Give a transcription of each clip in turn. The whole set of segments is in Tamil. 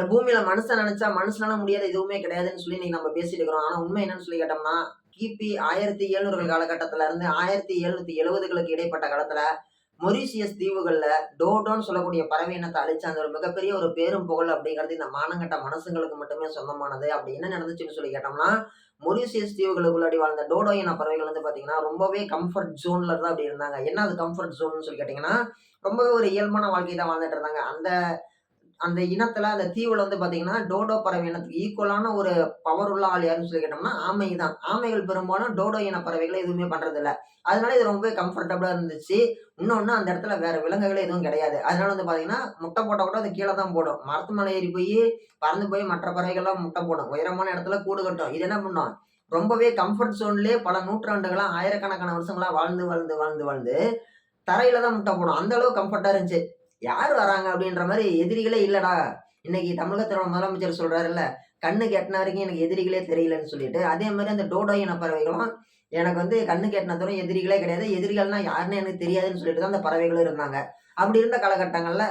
இந்த பூமியில மனுஷன் நினைச்சா மனுஷனால முடியாத எதுவுமே கிடையாதுன்னு சொல்லி இன்னைக்கு நம்ம பேசிட்டு இருக்கிறோம். ஆனா உண்மை என்னன்னு சொல்லி கேட்டோம்னா கிபி ஆயிரத்தி எழுநூறுகள் காலகட்டத்துல இருந்து ஆயிரத்தி எழுநூத்தி எழுபதுகளுக்கு இடைப்பட்ட காலத்துல மொரிஷியஸ் தீவுகளில் டோடோன்னு சொல்லக்கூடிய பறவை இனத்தை அழிச்ச அந்த ஒரு மிகப்பெரிய ஒரு பேரும் புகழ் அப்படிங்கிறது இந்த மானங்கட்ட மனசுங்களுக்கு மட்டுமே சொந்தமானது. அப்படி என்ன நடந்துச்சுன்னு சொல்லி கேட்டோம்னா மொரிஷியஸ் தீவுகளுக்குள்ளாடி வாழ்ந்த டோடோ இன பறவைகள் வந்து பார்த்தீங்கன்னா ரொம்பவே கம்ஃபர்ட் ஜோன்ல தான் அப்படி இருந்தாங்க. என்ன அது கம்ஃபர்ட் ஜோன்னு சொல்லி கேட்டிங்கன்னா ரொம்பவே ஒரு இயல்பான வாழ்க்கை தான் வாழ்ந்துட்டு இருந்தாங்க. அந்த அந்த இனத்துல அந்த தீவுல வந்து பாத்தீங்கன்னா டோடோ பறவை இனத்துக்கு ஈக்குவலான ஒரு பவர் உள்ள ஆள் யாருன்னு சொல்லி கேட்டோம்னா ஆமை தான் ஆமைகள் பெரும்பாலும் டோடோ இன பறவைகளை எதுவுமே பண்றது இல்ல அதனால இது ரொம்பவே கம்ஃபர்டபுளா இருந்துச்சு. இன்னொன்னு அந்த இடத்துல வேற விலங்குகளே எதுவும் கிடையாது. அதனால வந்து பாத்தீங்கன்னா முட்டை போட்டால் கூட அது கீழே தான் போடும். மரத்து மலை ஏறி போய் பறந்து போய் மற்ற பறவைகள்லாம் முட்டை போடும். உயரமான இடத்துல கூடு கட்டும். இது என்ன பண்ணும்? ரொம்பவே கம்ஃபர்ட் சோன்லேயே பல நூற்றாண்டுகளா ஆயிரக்கணக்கான வருஷங்களா வாழ்ந்து வாழ்ந்து வாழ்ந்து வாழ்ந்து தரையில தான் முட்டை போடும். அந்த அளவு கம்ஃபர்ட்டா இருந்துச்சு. யார் வராங்க அப்படின்ற மாதிரி எதிரிகளே இல்லடா. இன்னைக்கு தமிழகத்தோட முதலமைச்சர் சொல்றாருல்ல கண்ணு கெட்டின வரைக்கும் எனக்கு எதிரிகளே தெரியலன்னு சொல்லிட்டு அதே மாதிரி அந்த டோடோ இன பறவைகளும் எனக்கு வந்து கண்ணு கெட்டின தூரம் எதிரிகளே கிடையாது. எதிரிகள்னா யாருன்னு எனக்கு தெரியாதுன்னு சொல்லிட்டு தான் அந்த பறவைகளும் இருந்தாங்க. அப்படி இருந்த காலகட்டங்களில்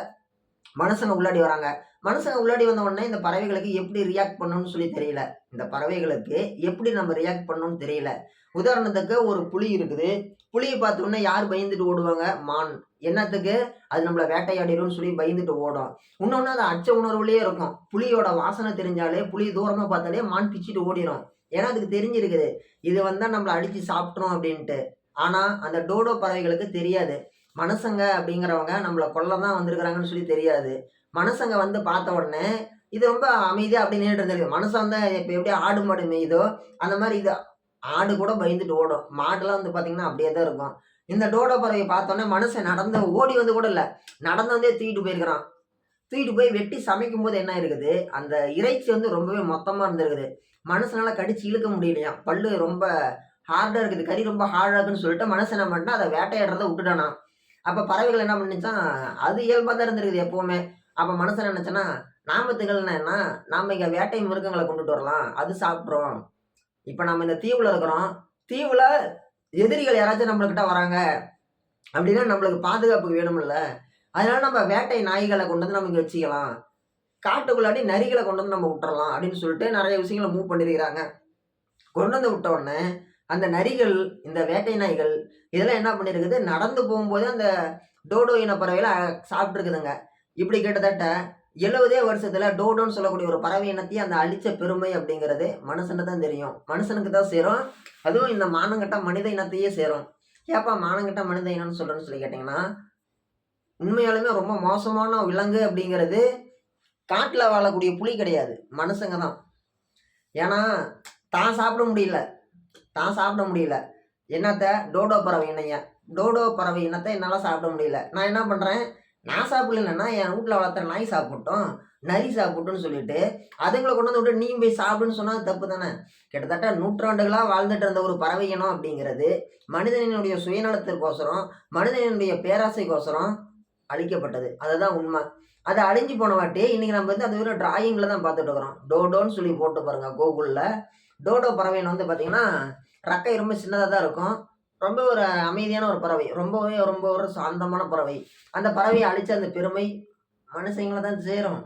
மனுஷங்க உள்ளாடி வராங்க. மனுஷங்க உள்ளாடி வந்த உடனே இந்த பறவைகளுக்கு எப்படி ரியாக்ட் பண்ணணும்னு சொல்லி தெரியல. இந்த பறவைகளுக்கு எப்படி நம்ம ரியாக்ட் பண்ணணும்னு தெரியல. உதாரணத்துக்கு ஒரு புலி இருக்குது. புலியை பார்த்தோம்னா யார் பயந்துட்டு ஓடுவாங்க? மான். என்னத்துக்கு? அது நம்மள வேட்டையாடிடும்னு சொல்லி பயந்துட்டு ஓடும். இன்னொன்று அது அச்ச உணர்வுலேயே இருக்கும். புலியோட வாசனை தெரிஞ்சாலே புளி தூரமாக பார்த்தாலே மான் பிச்சுட்டு ஓடிடும் ஏன்னா அதுக்கு தெரிஞ்சிருக்குது. இது வந்தால் நம்மளை அடித்து சாப்பிட்றோம் அப்படின்ட்டு. ஆனால் அந்த டோடோ பறவைகளுக்கு தெரியாது. மனுஷங்க அப்படிங்கிறவங்க நம்மள கொல்ல தான் வந்திருக்கிறாங்கன்னு சொல்லி தெரியாது. மனுஷங்க வந்து பார்த்த உடனே இது ரொம்ப அமைதியாக அப்படி நின்றுட்டு இருந்திருக்கு. மனுஷன் வந்து இப்போ எப்படி ஆடு மாடு மேயுதோ அந்த மாதிரி இது ஆடு கூட பயந்துட்டு ஓடும். மாடுலாம் வந்து பார்த்தீங்கன்னா அப்படியே தான் இருக்கும். இந்த டோடோ பறவை பார்த்தோன்னே மனுஷன் நடந்து ஓடி வந்து கூட இல்லை. நடந்து வந்தே தூக்கிட்டு போயிருக்கிறான். தூக்கிட்டு போய் வெட்டி சமைக்கும் போது என்ன இருக்குது அந்த இறைச்சி வந்து ரொம்பவே மொத்தமாக இருந்திருக்குது. மனுஷனால் கடிச்சு இழுக்க முடியலையா பல்லு ரொம்ப ஹார்டாக இருக்குது. கறி ரொம்ப ஹார்டாக இருக்குன்னு சொல்லிட்டு மனுஷன் என்ன பண்ணிட்டா அதை வேட்டையாடுறத விட்டுட்டானா அப்போ பறவைகள் என்ன பண்ணிச்சான் அது இயல்பாக தான் இருந்திருக்குது எப்போவுமே. அப்போ மனசில் நினச்சேன்னா நாம திகழ்னா நாம் இங்கே வேட்டை மிருகங்களை கொண்டுட்டு வரலாம். அது சாப்பிட்றோம். இப்போ நம்ம இந்த தீவில் இருக்கிறோம். தீவில் எதிரிகள் யாராச்சும் நம்மளுக்கிட்ட வராங்க அப்படின்னா நம்மளுக்கு பாதுகாப்புக்கு வேணும்ல. அதனால நம்ம வேட்டை நாய்களை கொண்டு வந்து நம்ம இங்கே வச்சுக்கலாம். காட்டுக்குள்ளாடி நரிகளை கொண்டு வந்து நம்ம விட்டுறலாம் அப்படின்னு சொல்லிட்டு நிறைய விஷயங்களை மூவ் பண்ணியிருக்கிறாங்க கொண்டு வந்து விட்ட உடனே அந்த நரிகள் இந்த வேட்டை நாய்கள் இதெல்லாம் என்ன பண்ணிருக்குது? நடந்து போகும்போது அந்த டோடோ இன பறவைகளை சாப்பிட்ருக்குதுங்க இப்படி கிட்டத்தட்ட எழுபதே வருஷத்தில் டோடோன்னு சொல்லக்கூடிய ஒரு பறவை இனத்தையும் அந்த அழிச்ச பெருமை அப்படிங்கிறது மனுஷனுக்கு தான் தெரியும். மனுஷனுக்கு தான் சேரும். அதுவும் இந்த மானங்கட்ட மனித இனத்தையே சேரும். ஏப்பா மானங்கட்ட மனித இனம்னு சொல்கிறேன்னு சொல்லி கேட்டிங்கன்னா உண்மையாலுமே ரொம்ப மோசமான விலங்கு அப்படிங்கிறது காட்டில் வாழக்கூடிய புலி கிடையாது. மனுஷங்க தான். ஏன்னா தான் சாப்பிட முடியல. தான் சாப்பிட முடியல. என்னத்த? டோடோ பறவை இணைய டோடோ பறவை இனத்தை என்னால் சாப்பிட முடியல. நான் என்ன பண்ணுறேன் நான் சாப்பிடலன்னா என் வீட்டில் வளர்த்துற நாய் சாப்பிட்டோம் நரி சாப்பிட்டோன்னு சொல்லிட்டு அதுங்களை கொண்டு வந்து விட்டு நீ போய் சாப்பிடுன்னு சொன்னால் தப்பு தானே? கிட்டத்தட்ட நூற்றாண்டுகளாக வாழ்ந்துட்டு இருந்த ஒரு பறவை இனம் அப்படிங்கிறது மனிதனினுடைய சுயநலத்திற்கோசரம் மனிதனுடைய பேராசைக்கோசரம் அழிக்கப்பட்டது. அதுதான் உண்மை. அது அழிஞ்சு போன வாட்டி இன்றைக்கி நம்ம வந்து அது வெறும் டிராயிங்கில் தான் பார்த்துட்டு இருக்கிறோம். டோடோன்னு சொல்லி போட்டு பாருங்கள் கூகுளில் டோடோ பறவைன்னு வந்து பார்த்திங்கன்னா ரக்கை ரொம்ப சின்னதாக தான் இருக்கும். ரொம்ப ஒரு அமைதியான ஒரு பறவை. ரொம்பவே ரொம்ப ஒரு சாந்தமான பறவை. அந்த பறவையை அழிச்ச அந்த பெருமை மனுஷங்களை தான் சேரும்